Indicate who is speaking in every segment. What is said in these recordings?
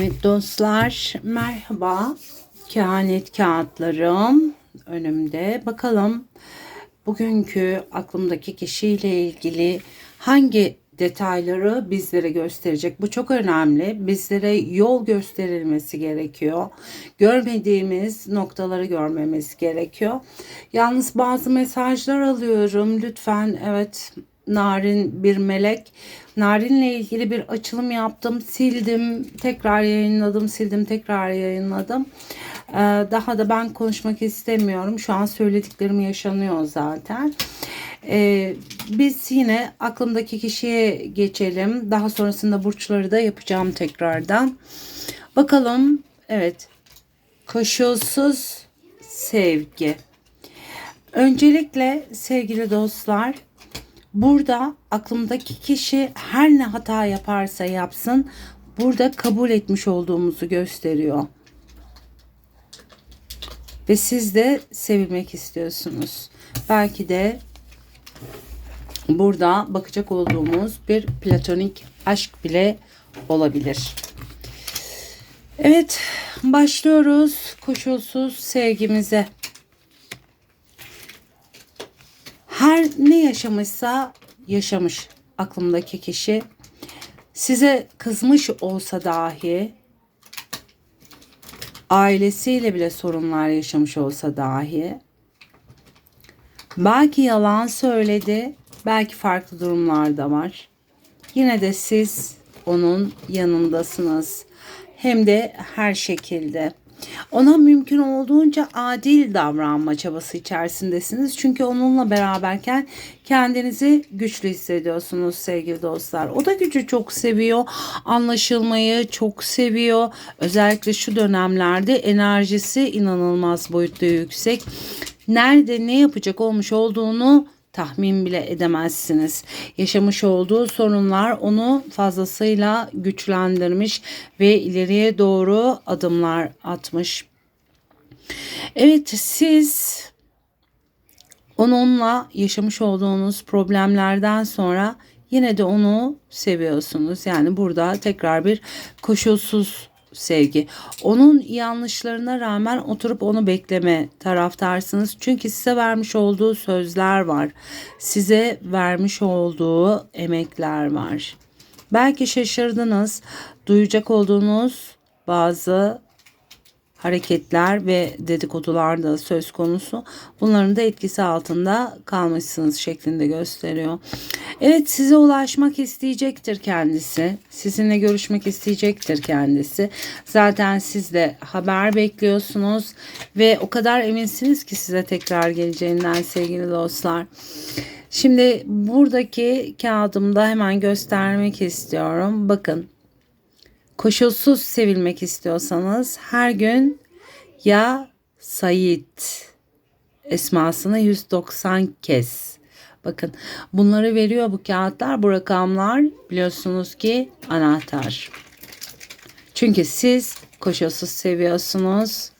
Speaker 1: Evet dostlar merhaba. Kehanet kağıtlarım önümde. Bakalım bugünkü aklımdaki kişiyle ilgili hangi detayları bizlere gösterecek. Bu çok önemli. Bizlere yol gösterilmesi gerekiyor. Görmediğimiz noktaları görmemiz gerekiyor. Yalnız bazı mesajlar alıyorum. Lütfen evet Narin bir melek. Narin'le ilgili bir açılım yaptım, sildim, tekrar yayınladım, sildim, tekrar yayınladım. Ee, daha da ben konuşmak istemiyorum. Şu an söylediklerim yaşanıyor zaten. Ee, biz yine aklımdaki kişiye geçelim. Daha sonrasında burçları da yapacağım tekrardan. Bakalım. Evet. Koşulsuz sevgi. Öncelikle sevgili dostlar Burada aklımdaki kişi her ne hata yaparsa yapsın burada kabul etmiş olduğumuzu gösteriyor. Ve siz de sevilmek istiyorsunuz. Belki de burada bakacak olduğumuz bir platonik aşk bile olabilir. Evet, başlıyoruz koşulsuz sevgimize. Her ne yaşamışsa yaşamış aklımdaki kişi. Size kızmış olsa dahi ailesiyle bile sorunlar yaşamış olsa dahi belki yalan söyledi, belki farklı durumlar da var. Yine de siz onun yanındasınız. Hem de her şekilde. Ona mümkün olduğunca adil davranma çabası içerisindesiniz. Çünkü onunla beraberken kendinizi güçlü hissediyorsunuz sevgili dostlar. O da gücü çok seviyor. Anlaşılmayı çok seviyor. Özellikle şu dönemlerde enerjisi inanılmaz boyutta yüksek. Nerede ne yapacak olmuş olduğunu tahmin bile edemezsiniz. Yaşamış olduğu sorunlar onu fazlasıyla güçlendirmiş ve ileriye doğru adımlar atmış. Evet siz onunla yaşamış olduğunuz problemlerden sonra yine de onu seviyorsunuz. Yani burada tekrar bir koşulsuz sevgi. Onun yanlışlarına rağmen oturup onu bekleme taraftarsınız. Çünkü size vermiş olduğu sözler var. Size vermiş olduğu emekler var. Belki şaşırdınız. Duyacak olduğunuz bazı hareketler ve dedikodular da söz konusu. Bunların da etkisi altında kalmışsınız şeklinde gösteriyor. Evet size ulaşmak isteyecektir kendisi. Sizinle görüşmek isteyecektir kendisi. Zaten siz de haber bekliyorsunuz ve o kadar eminsiniz ki size tekrar geleceğinden sevgili dostlar. Şimdi buradaki kağıdımda hemen göstermek istiyorum. Bakın koşulsuz sevilmek istiyorsanız her gün ya Sayit esmasını 190 kez. Bakın bunları veriyor bu kağıtlar bu rakamlar biliyorsunuz ki anahtar. Çünkü siz koşulsuz seviyorsunuz.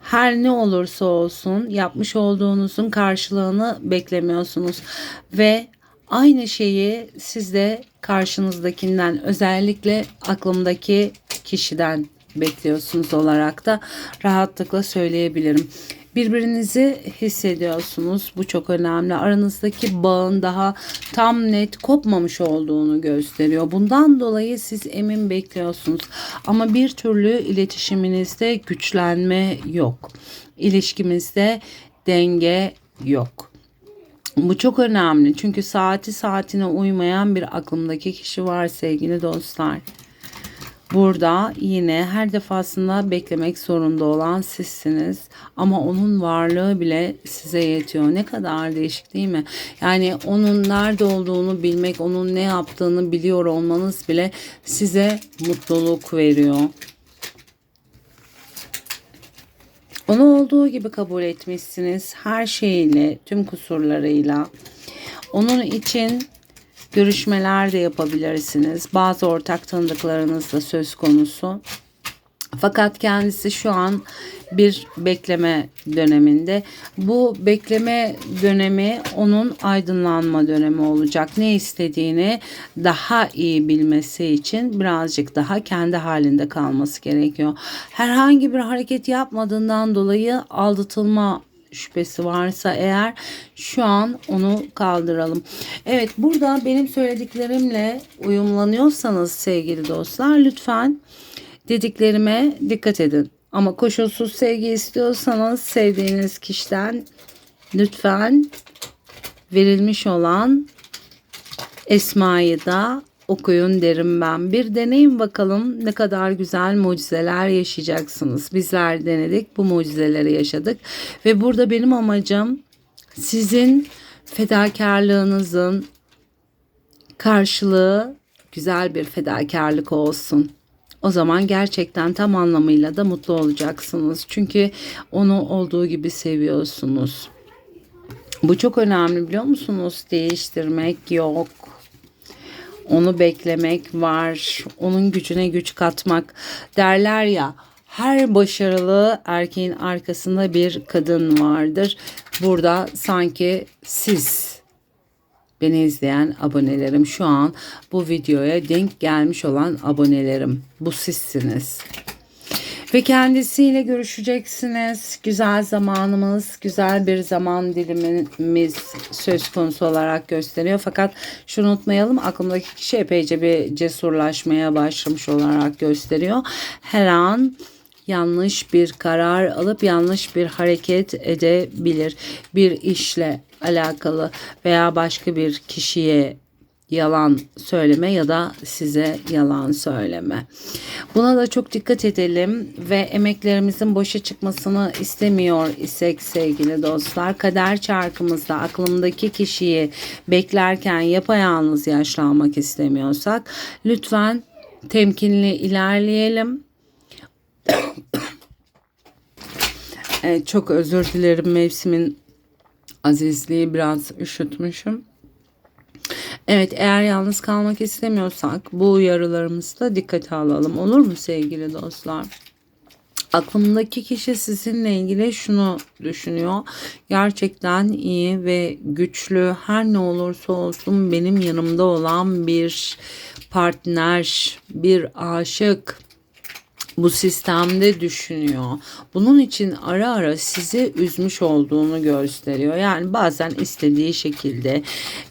Speaker 1: Her ne olursa olsun yapmış olduğunuzun karşılığını beklemiyorsunuz ve Aynı şeyi siz de karşınızdakinden özellikle aklımdaki kişiden bekliyorsunuz olarak da rahatlıkla söyleyebilirim. Birbirinizi hissediyorsunuz. Bu çok önemli. Aranızdaki bağın daha tam net kopmamış olduğunu gösteriyor. Bundan dolayı siz emin bekliyorsunuz. Ama bir türlü iletişiminizde güçlenme yok. İlişkimizde denge yok. Bu çok önemli çünkü saati saatine uymayan bir aklımdaki kişi var sevgili dostlar. Burada yine her defasında beklemek zorunda olan sizsiniz. Ama onun varlığı bile size yetiyor. Ne kadar değişik değil mi? Yani onun nerede olduğunu bilmek, onun ne yaptığını biliyor olmanız bile size mutluluk veriyor. Onu olduğu gibi kabul etmişsiniz. Her şeyiyle, tüm kusurlarıyla. Onun için görüşmeler de yapabilirsiniz. Bazı ortak tanıdıklarınız da söz konusu. Fakat kendisi şu an bir bekleme döneminde. Bu bekleme dönemi onun aydınlanma dönemi olacak. Ne istediğini daha iyi bilmesi için birazcık daha kendi halinde kalması gerekiyor. Herhangi bir hareket yapmadığından dolayı aldatılma şüphesi varsa eğer şu an onu kaldıralım. Evet burada benim söylediklerimle uyumlanıyorsanız sevgili dostlar lütfen dediklerime dikkat edin. Ama koşulsuz sevgi istiyorsanız sevdiğiniz kişiden lütfen verilmiş olan Esma'yı da okuyun derim ben. Bir deneyin bakalım ne kadar güzel mucizeler yaşayacaksınız. Bizler denedik bu mucizeleri yaşadık. Ve burada benim amacım sizin fedakarlığınızın karşılığı güzel bir fedakarlık olsun. O zaman gerçekten tam anlamıyla da mutlu olacaksınız. Çünkü onu olduğu gibi seviyorsunuz. Bu çok önemli biliyor musunuz? Değiştirmek yok. Onu beklemek var. Onun gücüne güç katmak. Derler ya her başarılı erkeğin arkasında bir kadın vardır. Burada sanki siz Beni izleyen abonelerim şu an bu videoya denk gelmiş olan abonelerim. Bu sizsiniz. Ve kendisiyle görüşeceksiniz. Güzel zamanımız, güzel bir zaman dilimimiz söz konusu olarak gösteriyor. Fakat şunu unutmayalım aklımdaki kişi epeyce bir cesurlaşmaya başlamış olarak gösteriyor. Her an yanlış bir karar alıp yanlış bir hareket edebilir. Bir işle alakalı veya başka bir kişiye yalan söyleme ya da size yalan söyleme. Buna da çok dikkat edelim ve emeklerimizin boşa çıkmasını istemiyor isek sevgili dostlar. Kader çarkımızda aklımdaki kişiyi beklerken yapayalnız yaşlanmak istemiyorsak lütfen temkinli ilerleyelim. evet, çok özür dilerim mevsimin azizliği biraz üşütmüşüm. Evet eğer yalnız kalmak istemiyorsak bu uyarılarımızı da dikkate alalım. Olur mu sevgili dostlar? Aklımdaki kişi sizinle ilgili şunu düşünüyor. Gerçekten iyi ve güçlü her ne olursa olsun benim yanımda olan bir partner, bir aşık, bu sistemde düşünüyor. Bunun için ara ara sizi üzmüş olduğunu gösteriyor. Yani bazen istediği şekilde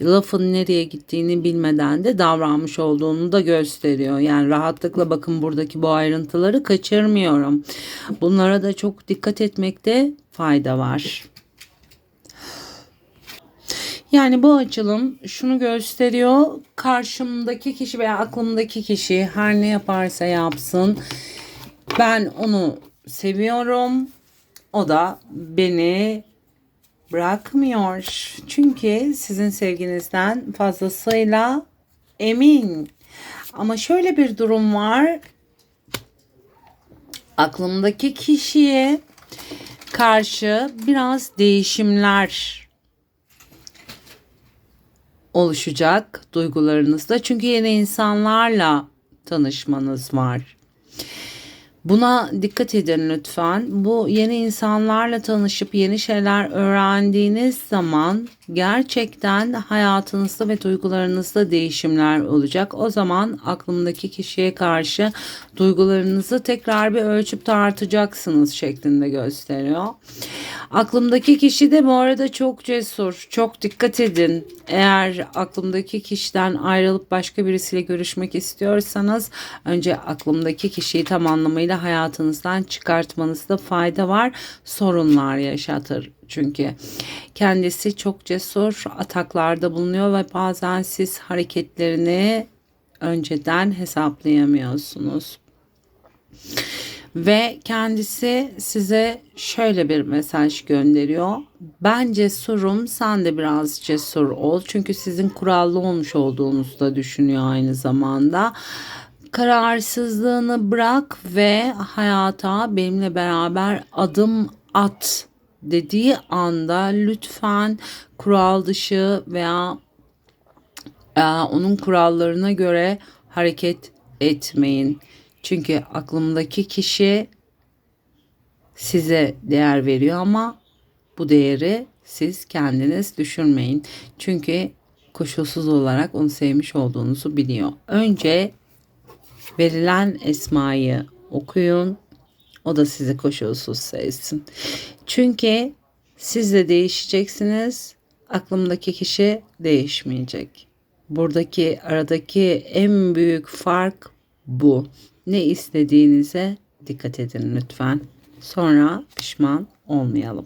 Speaker 1: lafın nereye gittiğini bilmeden de davranmış olduğunu da gösteriyor. Yani rahatlıkla bakın buradaki bu ayrıntıları kaçırmıyorum. Bunlara da çok dikkat etmekte fayda var. Yani bu açılım şunu gösteriyor. Karşımdaki kişi veya aklımdaki kişi her ne yaparsa yapsın ben onu seviyorum. O da beni bırakmıyor. Çünkü sizin sevginizden fazlasıyla emin. Ama şöyle bir durum var. Aklımdaki kişiye karşı biraz değişimler oluşacak duygularınızda. Çünkü yeni insanlarla tanışmanız var. Buna dikkat edin lütfen. Bu yeni insanlarla tanışıp yeni şeyler öğrendiğiniz zaman gerçekten hayatınızda ve duygularınızda değişimler olacak. O zaman aklımdaki kişiye karşı duygularınızı tekrar bir ölçüp tartacaksınız şeklinde gösteriyor. Aklımdaki kişi de bu arada çok cesur. Çok dikkat edin. Eğer aklımdaki kişiden ayrılıp başka birisiyle görüşmek istiyorsanız önce aklımdaki kişiyi tam anlamıyla hayatınızdan çıkartmanızda fayda var. Sorunlar yaşatır çünkü kendisi çok cesur ataklarda bulunuyor ve bazen siz hareketlerini önceden hesaplayamıyorsunuz. Ve kendisi size şöyle bir mesaj gönderiyor. Ben cesurum, sen de biraz cesur ol. Çünkü sizin kurallı olmuş olduğunuzu da düşünüyor aynı zamanda. Kararsızlığını bırak ve hayata benimle beraber adım at dediği anda lütfen kural dışı veya e, onun kurallarına göre hareket etmeyin. Çünkü aklımdaki kişi size değer veriyor ama bu değeri siz kendiniz düşürmeyin. Çünkü koşulsuz olarak onu sevmiş olduğunuzu biliyor. Önce verilen esmayı okuyun. O da sizi koşulsuz sevsin. Çünkü siz de değişeceksiniz. Aklımdaki kişi değişmeyecek. Buradaki aradaki en büyük fark bu. Ne istediğinize dikkat edin lütfen. Sonra pişman olmayalım.